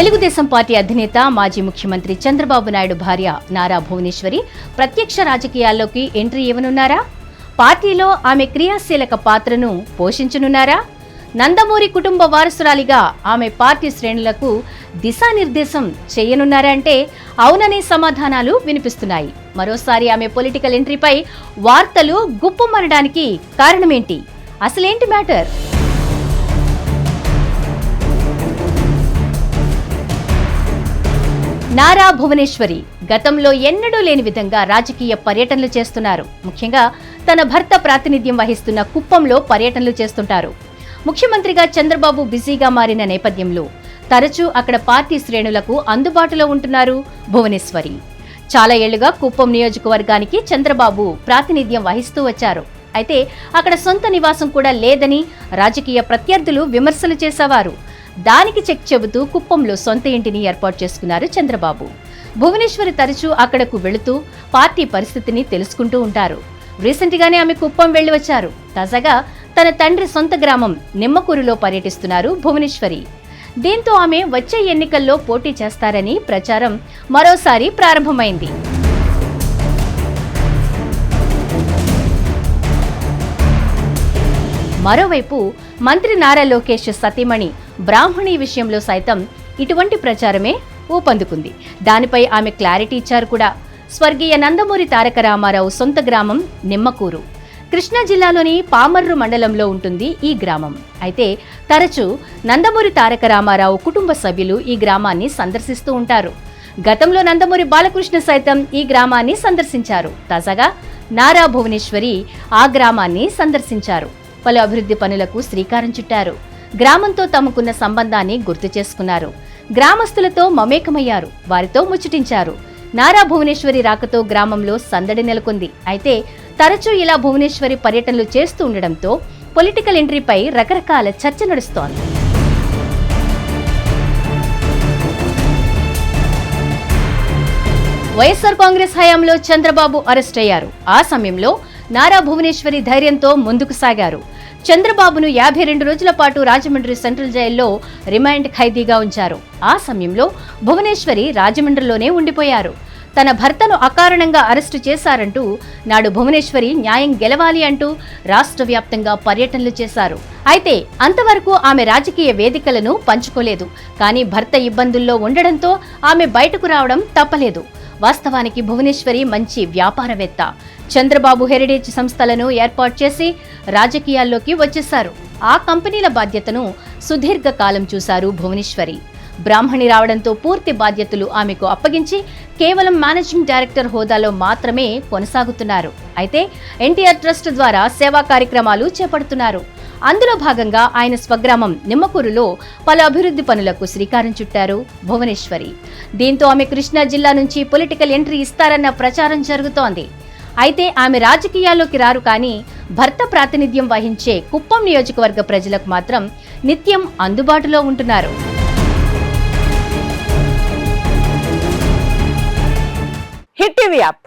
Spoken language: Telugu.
తెలుగుదేశం పార్టీ అధినేత మాజీ ముఖ్యమంత్రి చంద్రబాబు నాయుడు భార్య నారా భువనేశ్వరి ప్రత్యక్ష రాజకీయాల్లోకి ఎంట్రీ ఇవ్వనున్నారా? పార్టీలో ఆమె క్రియాశీలక పాత్రను పోషించనున్నారా? నందమూరి కుటుంబ వారసురాలిగా ఆమె పార్టీ శ్రేణులకు దిశానిర్దేశం చేయనున్నారా అంటే అవుననే సమాధానాలు వినిపిస్తున్నాయి. మరోసారి ఆమె పొలిటికల్ ఎంట్రీపై వార్తలు గుప్పుమనడానికి కారణమేంటి? అసలేంటి మ్యాటర్? నారా భువనేశ్వరి గతంలో ఎన్నడూ లేని విధంగా రాజకీయ పర్యటనలు చేస్తున్నారు. ముఖ్యంగా తన భర్త ప్రాతినిధ్యం వహిస్తున్న కుప్పంలో పర్యటనలు చేస్తుంటారు. ముఖ్యమంత్రిగా చంద్రబాబు బిజీగా మారిన నేపథ్యంలో తరచూ అక్కడ పార్టీ శ్రేణులకు అందుబాటులో ఉంటున్నారు భువనేశ్వరి. చాలా ఏళ్ళుగా కుప్పం నియోజకవర్గానికి చంద్రబాబు ప్రాతినిధ్యం వహిస్తూ వచ్చారు. అయితే అక్కడ సొంత నివాసం కూడా లేదని రాజకీయ ప్రత్యర్థులు విమర్శలు చేసేవారు. దానికి చెక్ చెబుతూ కుప్పంలో సొంత ఇంటిని ఏర్పాటు చేసుకున్నారు చంద్రబాబు. భువనేశ్వరి తరచూ అక్కడకు వెళుతూ పార్టీ పరిస్థితిని తెలుసుకుంటూ ఉంటారు. రీసెంట్గానే ఆమె కుప్పం వెళ్ళి వచ్చారు. తాజాగా తన తండ్రి సొంత గ్రామం నిమ్మకూరులో పర్యటిస్తున్నారు భువనేశ్వరి. దీంతో ఆమె వచ్చే ఎన్నికల్లో పోటీ చేస్తారని ప్రచారం మరోసారి ప్రారంభమైంది. మరోవైపు మంత్రి నారా లోకేష్ సతీమణి బ్రాహ్మణి విషయంలో సైతం ఇటువంటి ప్రచారమే ఊపందుకుంది. దానిపై ఆమె క్లారిటీ ఇచ్చారు కూడా. స్వర్గీయ నందమూరి తారక రామారావు సొంత గ్రామం నిమ్మకూరు. కృష్ణా జిల్లాలోని పామర్రు మండలంలో ఉంటుంది ఈ గ్రామం. అయితే తరచూ నందమూరి తారక రామారావు కుటుంబ సభ్యులు ఈ గ్రామాన్ని సందర్శిస్తూ ఉంటారు. గతంలో నందమూరి బాలకృష్ణ సైతం ఈ గ్రామాన్ని సందర్శించారు. తాజాగా నారా భువనేశ్వరి ఆ గ్రామాన్ని సందర్శించారు. పలు అభివృద్ధి పనులకు శ్రీకారం చుట్టారు. గ్రామంతో తమకున్న సంబంధాన్ని గుర్తు చేసుకున్నారు. గ్రామస్తులతో మమేకమయ్యారు. వారితో ముచ్చటించారు. నారా భువనేశ్వరి రాకతో గ్రామంలో సందడి నెలకొంది. అయితే తరచూ ఇలా భువనేశ్వరి పర్యటనలు చేస్తూ ఉండడంతో పొలిటికల్ ఎంట్రీపై రకరకాల చర్చ నడుస్తోంది. వైఎస్ఆర్ కాంగ్రెస్ హయాంలో చంద్రబాబు అరెస్ట్ అయ్యారు. ఆ సమయంలో నారా భువనేశ్వరి ధైర్యంతో ముందుకు సాగారు. చంద్రబాబును యాభై రెండు రోజుల పాటు రాజమండ్రి సెంట్రల్ జైల్లో రిమాండ్ ఖైదీగా ఉంచారు. ఆ సమయంలో భువనేశ్వరి రాజమండ్రిలోనే ఉండిపోయారు. తన భర్తను అకారణంగా అరెస్టు చేశారంటూ నాడు భువనేశ్వరి న్యాయం గెలవాలి అంటూ రాష్ట్ర వ్యాప్తంగా పర్యటనలు చేశారు. అయితే అంతవరకు ఆమె రాజకీయ వేదికలను పంచుకోలేదు. కానీ భర్త ఇబ్బందుల్లో ఉండడంతో ఆమె బయటకు రావడం తప్పలేదు. వాస్తవానికి భువనేశ్వరి మంచి వ్యాపారవేత్త. చంద్రబాబు హెరిటేజ్ సంస్థలను ఏర్పాటు చేసి రాజకీయాల్లోకి వచ్చేశారు. ఆ కంపెనీల బాధ్యతను సుదీర్ఘకాలం చూశారు భువనేశ్వరి. బ్రాహ్మణి రావడంతో పూర్తి బాధ్యతలు ఆమెకు అప్పగించి కేవలం మేనేజింగ్ డైరెక్టర్ హోదాలో మాత్రమే కొనసాగుతున్నారు. అయితే ఎన్టీఆర్ ట్రస్ట్ ద్వారా సేవా కార్యక్రమాలు చేపడుతున్నారు. అందులో భాగంగా ఆయన స్వగ్రామం నిమ్మకూరులో పలు అభివృద్ధి పనులకు శ్రీకారం చుట్టారు భువనేశ్వరి. దీంతో ఆమె కృష్ణా జిల్లా నుంచి పొలిటికల్ ఎంట్రీ ఇస్తారన్న ప్రచారం జరుగుతోంది. అయితే ఆమె రాజకీయాల్లోకి రారు కానీ భర్త ప్రాతినిధ్యం వహించే కుప్పం నియోజకవర్గ ప్రజలకు మాత్రం నిత్యం అందుబాటులో ఉంటున్నారు. Hit TV app.